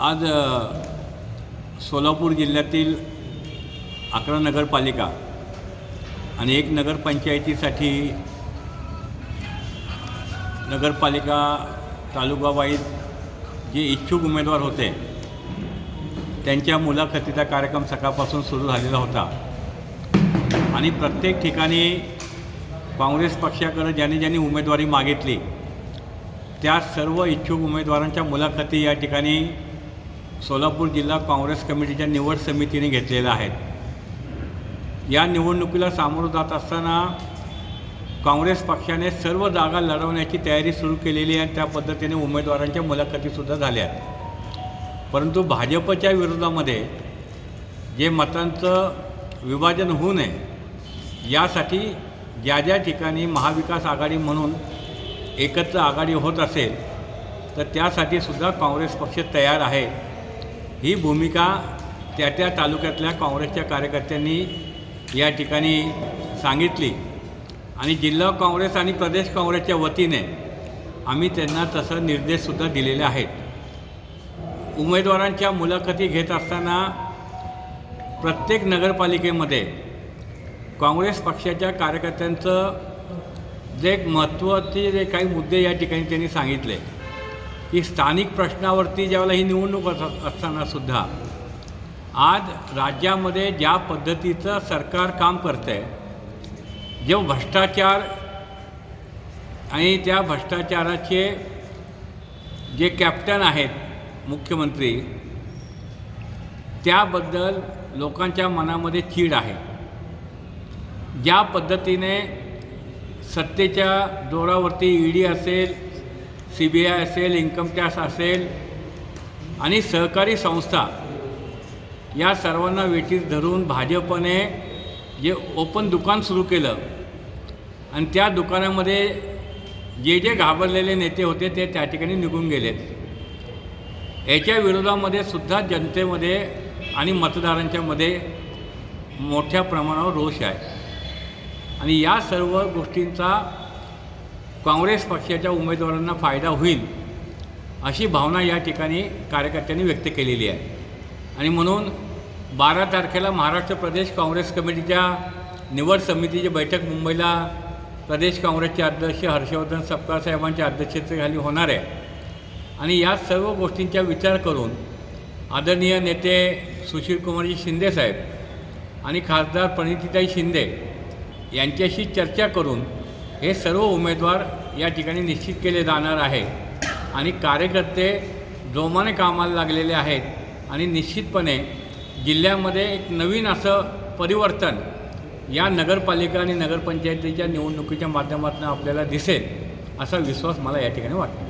आज सोलापूर जिल्ह्यातील अकरा नगरपालिका आणि एक नगरपंचायतीसाठी नगरपालिका तालुकावाईज जे इच्छुक उमेदवार होते त्यांच्या मुलाखतीचा कार्यक्रम सकाळपासून सुरू झालेला होता. आणि प्रत्येक ठिकाणी काँग्रेस पक्षाकडं ज्यांनी ज्यांनी उमेदवारी मागितली त्या सर्व इच्छुक उमेदवारांच्या मुलाखती या ठिकाणी सोलापूर जिल्हा काँग्रेस कमिटीच्या निवड समितीने घेतलेल्या आहेत. या निवडणुकीला सामोरं जात असताना काँग्रेस पक्षाने सर्व जागा लढवण्याची तयारी सुरू केलेली आहे आणि त्या पद्धतीने उमेदवारांच्या मुलाखतीसुद्धा झाल्या आहेत. परंतु भाजपच्या विरोधामध्ये जे मतांचं विभाजन होऊ नये यासाठी ज्या ज्या ठिकाणी महाविकास आघाडी म्हणून एकत्र आघाडी होत असेल तर त्यासाठी सुद्धा काँग्रेस पक्ष तयार आहे. ही भूमिका त्या त्या तालुक्यातल्या काँग्रेसच्या कार्यकर्त्यांनी या ठिकाणी सांगितली. आणि जिल्हा काँग्रेस आणि प्रदेश काँग्रेसच्या वतीने आम्ही त्यांना तसं निर्देशसुद्धा दिलेले आहेत. उमेदवारांच्या मुलाखती घेत असताना प्रत्येक नगरपालिकेमध्ये काँग्रेस पक्षाच्या कार्यकर्त्यांचं जे एक महत्त्वाचे जे काही मुद्दे या ठिकाणी त्यांनी सांगितले. की स्थानिक प्रश्नावरती ज्यावेळेला ही निवडणूक असत असताना सुद्धा आज राज्यामध्ये ज्या पद्धतीचं सरकार काम करतं आहे जे भ्रष्टाचार आणि त्या भ्रष्टाचाराचे जे कॅप्टन आहेत मुख्यमंत्री त्याबद्दल लोकांच्या मनामध्ये चीड आहे. ज्या पद्धतीने सत्तेच्या जोरावरती ई डी असेल सी बी आय असेल इन्कम टॅक्स असेल आणि सहकारी संस्था या सर्वांना वेटीस धरून भाजपने जे ओपन दुकान सुरू केलं आणि त्या दुकानामध्ये जे जे घाबरलेले नेते होते ते त्या ठिकाणी निघून गेलेत. याच्या विरोधामध्ये सुद्धा जनतेमध्ये आणि मतदारांच्यामध्ये मोठ्या प्रमाणावर रोष आहे. आणि या सर्व गोष्टींचा काँग्रेस पक्षाच्या उमेदवारांना फायदा होईल अशी भावना या ठिकाणी कार्यकर्त्यांनी व्यक्त केलेली आहे. आणि म्हणून बारा तारखेला महाराष्ट्र प्रदेश काँग्रेस कमिटीच्या निवड समितीची बैठक मुंबईला प्रदेश काँग्रेसचे अध्यक्ष हर्षवर्धन सपकाळ साहेबांच्या अध्यक्षतेखाली होणार आहे. आणि या सर्व गोष्टींचा विचार करून आदरणीय नेते सुशीलकुमारजी शिंदेसाहेब आणि खासदार प्रणितीताई शिंदे यांच्याशी चर्चा करून हे सर्व उमेदवार या ठिकाणी निश्चित केले जाणार आहे आणि कार्यकर्ते जोमाने कामाला लागलेले आहेत. आणि निश्चितपणे जिल्ह्यामध्ये एक नवीन असं परिवर्तन या नगरपालिका आणि नगरपंचायतीच्या निवडणुकीच्या माध्यमातून आपल्याला दिसेल असा विश्वास मला या ठिकाणी वाटतो.